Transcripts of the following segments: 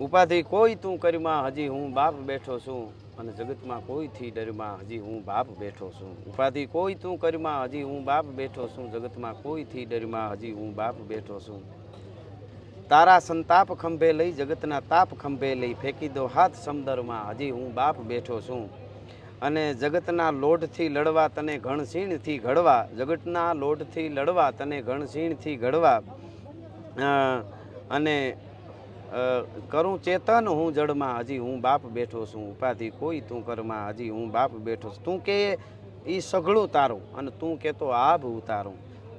ઉપાધિ કોઈ તું કરીમાં, હજી હું બાપ બેઠો છું અને જગતમાં કોઈથી ડરમાં, હજી હું બાપ બેઠો છું. ઉપાધિ કોઈ તું કરીમાં, હજી હું બાપ બેઠો છું, જગતમાં કોઈથી ડરમાં, હજી હું બાપ બેઠો છું. તારા સંતાપ ખંભે લઈ, જગતના તાપ ખંભે લઈ, ફેંકી દો હાથ સમદરમાં, હજી હું બાપ બેઠો છું. અને જગતના લોઢથી લડવા તને ઘણસીણથી ઘડવા, જગતના લોઢથી લડવા તને ઘણસીણથી ઘડવા. અને કરું ચેતન, હું જડમાં, હજી હું બાપ બેઠો છું, ઉપાધિ કોઈ તું કરમાં, હજી હું બાપ બેઠો છું. તું કે એ સઘળું તારું અને તું કહેતો આભ ઉતારું.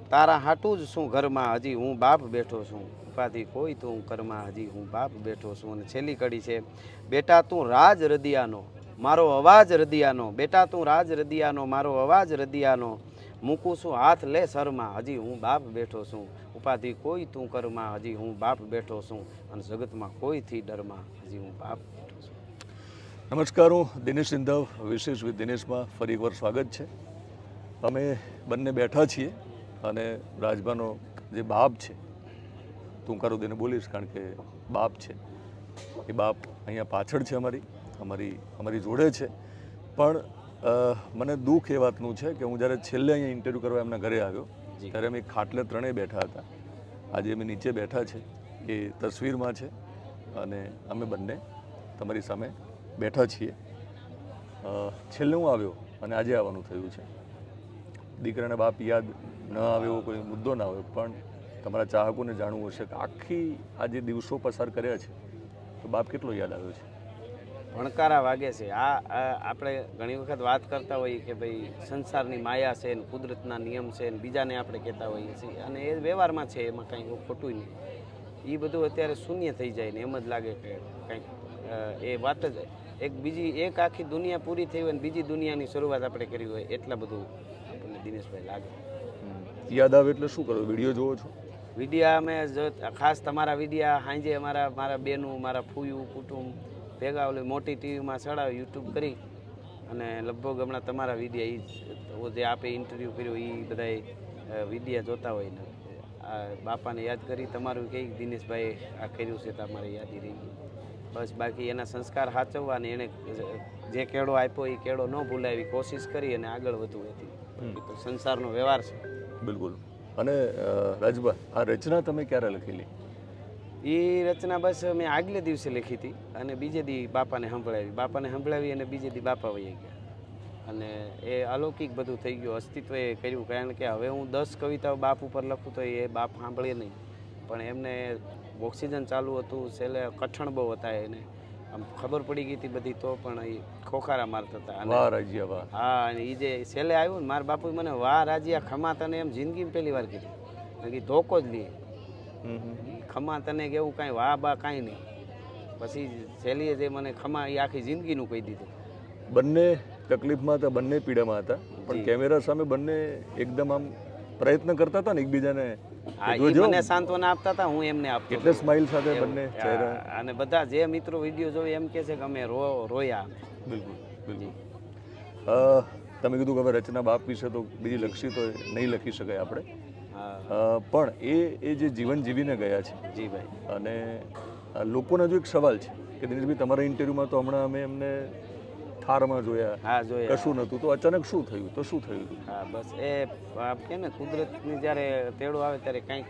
તારા હાટું જ શું ઘરમાં, હજી હું બાપ બેઠો છું. ઉપાધિ કોઈ તું કરમાં, હજી હું બાપ બેઠો છું. અને છેલ્લી કડી છે, બેટા તું રાજ રદિયાનો, મારો અવાજ રદિયાનો, બેટા તું રાજ રદિયાનો, મારો અવાજ રદિયાનો મૂકું છું, હાથ લે સરમાં હજી હું બાપ બેઠો છું. ઉપાધિ કોઈ તું કરમાં. હજી હું બાપ બેઠો છું અને જગતમાં કોઈથી ડરમાં. હજી હું બાપ બેઠો છું. નમસ્કાર, હું દિનેશ સિંધવ, વિશેષ વિથ દિનેશમાં ફરી એકવાર સ્વાગત છે. અમે બંને બેઠા છીએ અને રાજભાનો જે બાપ છે, તું કરું તેને બોલીશ કારણ કે બાપ છે. એ બાપ અહીંયા પાછળ છે અમારી અમારી અમારી જોડે છે. પણ મને દુઃખ એ વાતનું છે કે હું જ્યારે છેલ્લે અહીંયા ઇન્ટરવ્યૂ કરવા એમના ઘરે આવ્યો. ત્યારે અમે ખાટલે ત્રણેય બેઠા હતા. આજે અમે નીચે બેઠા છે એ તસવીરમાં છે અને અમે બંને તમારી સામે બેઠા છીએ. છેલ્લે હું આવ્યો અને આજે આવવાનું થયું છે. દીકરાને બાપ યાદ ન આવે એવો કોઈ મુદ્દો ના હોય પણ તમારા ચાહકોને જાણવું હશે કે આખી આ જે દિવસો પસાર કર્યા છે. તો બાપ કેટલો યાદ આવ્યો છે? ભણકારા વાગે છે. આ આપણે ઘણી વખત વાત કરતા હોઈએ કે ભાઈ સંસારની માયા છે ને કુદરતના નિયમ છે ને બીજાને આપણે કહેતા હોઈએ છીએ. અને એ વ્યવહારમાં છે એમાં કાંઈ ખોટું નહીં. એ બધું અત્યારે શૂન્ય થઈ જાય ને એમ જ લાગે કે કંઈક એ વાત જ એક બીજી એક આખી દુનિયા પૂરી થઈ હોય ને બીજી દુનિયાની શરૂઆત આપણે કરી હોય એટલા બધું આપણને દિનેશભાઈ લાગે. યાદ આવે એટલે શું કરો? વીડિયો જોવો છો? વિડિયા અમે ખાસ તમારા વિડિયા સાંજે અમારા મારા બેનું મારા ફૂયું કુટુંબ ભેગા ઓલી મોટી ટીવીમાં ચડાવી યુટ્યુબ કરી અને લગભગ હમણાં તમારા વિડીયા એ જે આપે ઇન્ટરવ્યૂ કર્યો એ બધા વિડીયા જોતા હોય ને. આ બાપાને યાદ કરી તમારું કંઈક દિનેશભાઈ આ કર્યું છે તમારે યાદી રહી બસ બાકી એના સંસ્કાર સાચવવા ને એને જે કેળો આપ્યો એ કેળો ન ભૂલાય એવી કોશિશ કરી અને આગળ વધવું હતી સંસારનો વ્યવહાર છે. બિલકુલ. અને રાજભા આ રચના તમે ક્યારે લખેલી? એ રચના બસ મેં આગલે દિવસે લખી હતી અને બીજે દી બાપાને સંભળાવી. બાપાને સંભળાવી અને બીજે દી બાપા વહી ગયા. અને એ અલૌકિક બધું થઈ ગયું. અસ્તિત્વ એ કર્યું. કારણ કે હવે હું દસ કવિતાઓ બાપ ઉપર લખું તો એ બાપ સાંભળે નહીં. પણ એમને ઓક્સિજન ચાલુ હતું. છેલ્લે કઠણ બહુ હતા એને. આમ ખબર પડી ગઈ હતી બધી તો પણ એ ખોખારા મારતા હતા. હા અને એ જે છેલ્લે આવ્યું ને મારા બાપુએ મને વાહ રાજીયા ખમા તને એમ જિંદગીમાં પહેલી વાર કીધું. ધોકો જ લઈએ. ખમા તને કેવું કાંઈ વાહ બા કાંઈ નહીં. પછી છેલ્લીએ જે મને ખમા એ આખી જિંદગીનું કહી દીધું. બંને તકલીફમાં હતા બંને પીડામાં હતા. પણ કેમેરા સામે બંને એકદમ આમ પ્રયત્ન કરતા હતા ને એકબીજાને મને સાંત્વના આપતા હતા હું એમને આપતો એટલે હતો. સ્માઇલ સાથે બંને ચહેરા. અને બધા જે મિત્રો વીડિયો જોવે એમ કહે છે કે અમે રો રોયા. બિલકુલ બિલકુલ. તમે કીધું કે હવે રચના બાપ વિશે તો બીજી લખશી તો નહીં લખી શકાય આપણે. પણ એ એ જે જીવન જીવીને ગયા છે જી ભાઈ. અને લોકોનો જો એક સવાલ છે કે દિનેશભાઈ તમારા ઇન્ટરવ્યુમાં તો હમણાં અમે એમને થારમાં જોયા. હા જોયા. કશું નહોતું. તો અચાનક શું થયું? તો શું થયું હા બસ એ આપ કે ને કુદરતની જ્યારે તેડો આવે ત્યારે કંઈક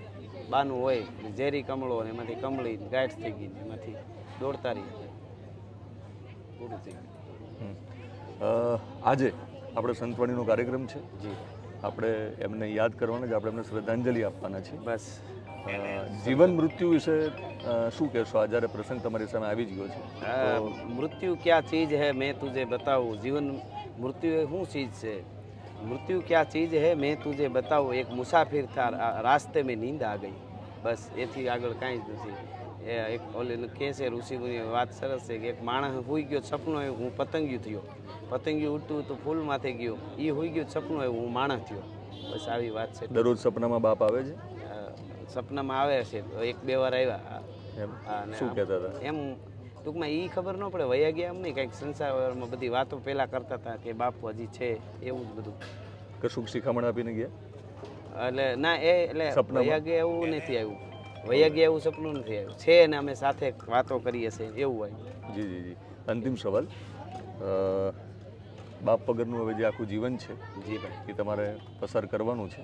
બાનું હોય ઝેરી કમળો ને એમાંથી કમળી ગાઈડ થઈ ગઈ એમાંથી દોડતા રહી પૂરું થઈ ગયું. આજે આપણે સંતવાણીનો કાર્યક્રમ છે. જી. આપણે એમને યાદ કરવાના છે આપણે એમને શ્રદ્ધાંજલિ આપવાના છે બસ અ, જીવન મૃત્યુ વિશે અ, શું કહેશો આ જ્યારે પ્રસંગ તમારી સામે આવી જ ગયો છે આ મૃત્યુ ક્યાં ચીજ है मैं तुझे बताऊं जीवन मृत्यु એ શું ચીજ છે મૃત્યુ ક્યાં ચીજ है मैं तुझे बताऊं એક મુસાફિર થા રા- રાસ્તે में નીંદ આ ગઈ બસ એથી આગળ કાંઈ જ નથી એ એક ઓલી કહે છે ઋષિમુનિ વાત સરસ છે કે એક માણસ હોઈ ગયો સપનો આવ્યો હું પતંગિયું થયો. પતંગિયું ઉડતું તો ફૂલ માથે ગયો. એ હોઈ ગયો સપનું આવ્યું હું માણસ થયો. બસ આવી વાત છે. દરરોજ સપનામાં બાપ આવે છે? સપનામાં આવે છે. એક બે વાર આવ્યા. શું કહેતા હતા? એમ ટૂંકમાં એ ખબર ન પડે. વયા ગયા એમ નહીં. કંઈક સંસારમાં બધી વાતો પહેલાં કરતા હતા કે બાપુ હજી છે એવું જ બધું. કશુંક શિખામણ આપીને ગયા? એટલે ના એ એટલે? વયા ગયા એવું નથી આવ્યું. વૈયા ગયા એવું સપનું નથી આવ્યું. છે અને અમે સાથે વાતો કરીએ છીએ એવું હોય. જી જી જી. અંતિમ સવાલ. બાપ વગરનું હવે જે આખું જીવન છે જી ભાઈ. એ તમારે પસાર કરવાનું છે.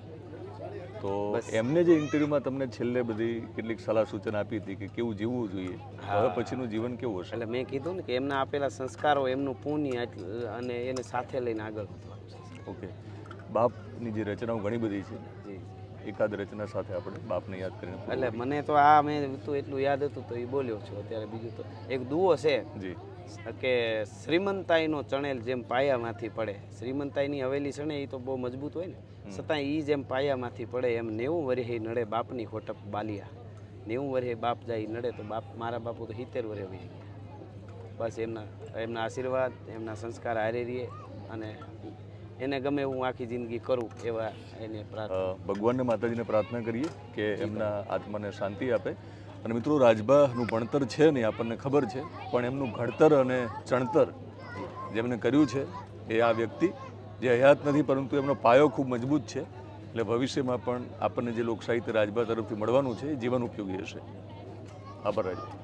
તો એમને જે ઇન્ટરવ્યુમાં તમને છેલ્લે બધી કેટલીક સલાહ સૂચન આપી હતી કે કેવું જીવવું જોઈએ હવે પછીનું જીવન કેવું હશે? એટલે મેં કીધું ને કે એમના આપેલા સંસ્કારો એમનું પુણ્ય અને એને સાથે લઈને આગળ વધવાનું ઓકે. બાપની જે રચનાઓ ઘણી બધી છે એકાદ રચના સાથે આપણે બાપને યાદ કરીને એટલે મને તો આ મેં તો એટલું યાદ હતું તો એ બોલ્યો છું. અત્યારે બીજું તો એક દુઓ છે. જી. કે શ્રીમંતાઈનો ચણેલ જેમ પાયામાંથી પડે. શ્રીમંતાઈની હવેલી ચણે એ તો બહુ મજબૂત હોય ને. છતાં એ જેમ પાયામાંથી પડે એમ નેવું વર્ષે નડે બાપની હોટપ બાલિયા. નેવું વર્ષે બાપ જાય નડે તો બાપ મારા બાપુ તો સિત્તેર વર્ષે વહી ગયા. બસ એમના એમના આશીર્વાદ એમના સંસ્કાર હારે રહીએ અને એને ગમે હું આખી જિંદગી કરું એવા એને પ્રાર્થના. ભગવાનને માતાજીને પ્રાર્થના કરીએ કે એમના આત્માને શાંતિ આપે. અને મિત્રો રાજબાનું ભણતર છે નહીં આપણને ખબર છે પણ એમનું ઘડતર અને ચણતર જેમને કર્યું છે એ આ વ્યક્તિ જે હયાત નથી પરંતુ એમનો પાયો ખૂબ મજબૂત છે. એટલે ભવિષ્યમાં પણ આપણને જે લોકસાહિત્ય રાજબા તરફથી મળવાનું છે એ જીવન ઉપયોગી હશે. આભાર રાજબા